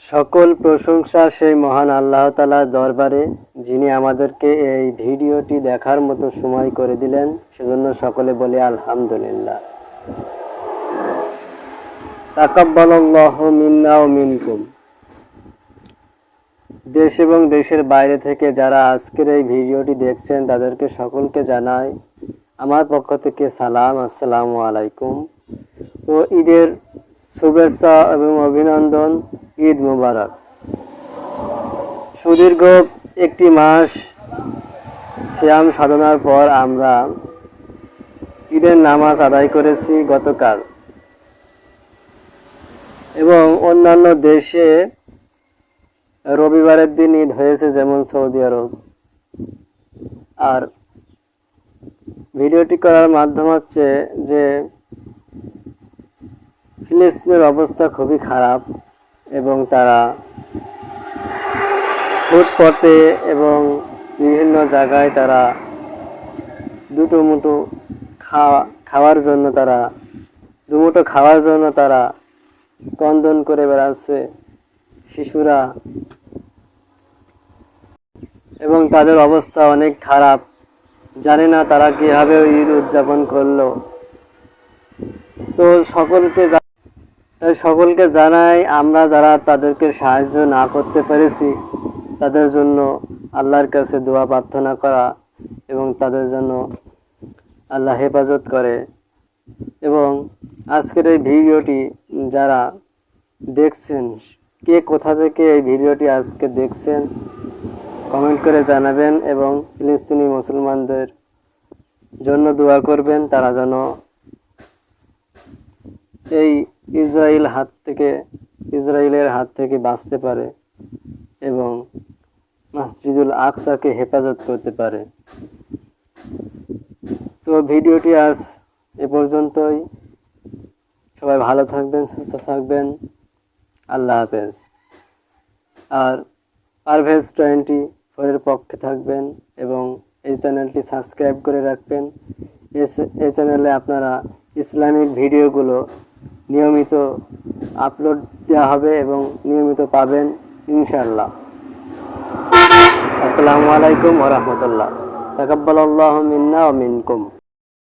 সকল প্রশংসা সেই মহান আল্লাহ তালার দরবারে, যিনি আমাদেরকে এই ভিডিওটি দেখার মতো সময় করে দিলেন, সেজন্য সকলে বলে আলহামদুলিল্লাহ। তাকাব্বালাল্লাহ মিন্না ও দেশ এবং দেশের বাইরে থেকে যারা আজকের এই ভিডিওটি দেখছেন, তাদেরকে সকলকে জানাই আমার পক্ষ থেকে সালাম, আসসালামু আলাইকুম। ও ঈদের শুভেচ্ছা এবং অভিনন্দন ঈদ মুবারক। সুদীর্ঘ একটি মাস শ্যাম সাধনার পর আমরা ঈদের নামাজ আদায় করেছি গতকাল। এবং অন্যান্য দেশে রবিবারের দিন ঈদ হয়েছে যেমন সৌদি আরব। আর ভিডিওটি করার মাধ্যম হচ্ছে যে ফিলিস্তিনের অবস্থা খুবই খারাপ। এবং তারা ফুটপথে এবং বিভিন্ন জায়গায় তারা দুটো মুঠো খাওয়া, খাওয়ার জন্য তারা দুমুঠো খাওয়ার জন্য তারা কন্দন করে বেড়াচ্ছে শিশুরা। এবং তাদের অবস্থা অনেক খারাপ। জানি না তারা কীভাবে ঈদ উদযাপন করল। তো সকলকে তাই সকলকে জানাই আমরা যারা তাদেরকে সাহায্য না করতে পেরেছি, তাদের জন্য আল্লাহর কাছে দোয়া প্রার্থনা করা এবং তাদের জন্য আল্লাহ হেফাজত করে। এবং আজকের এই ভিডিওটি যারা দেখছেন, কে কোথা থেকে এই ভিডিওটি আজকে দেখছেন, কমেন্ট করে জানাবেন এবং ফিলিস্তিনি মুসলমানদের জন্য দোয়া করবেন, তারা যেন এই ইসরায়েল হাত থেকে ইসরায়েলের হাত থেকে বাঁচতে পারে এবং মসজিদুল আকসাকে হেফাজত করতে পারে। তো ভিডিওটি আজ এ পর্যন্তই। সবাই ভালো থাকবেন, সুস্থ থাকবেন। আল্লাহ হাফেজ। আর পারভেজ টোয়েন্টি ফোরের পক্ষে থাকবেন এবং এই চ্যানেলটি সাবস্ক্রাইব করে রাখবেন। এই চ্যানেলে আপনারা ইসলামিক ভিডিওগুলো নিয়মিত আপলোড দেওয়া হবে এবং নিয়মিত পাবেন ইনশাল্লাহ আসসালামু আলাইকুম ওরহমতুল্লাহ তাকাব্বালাল্লাহু মিন্না মিনকুম।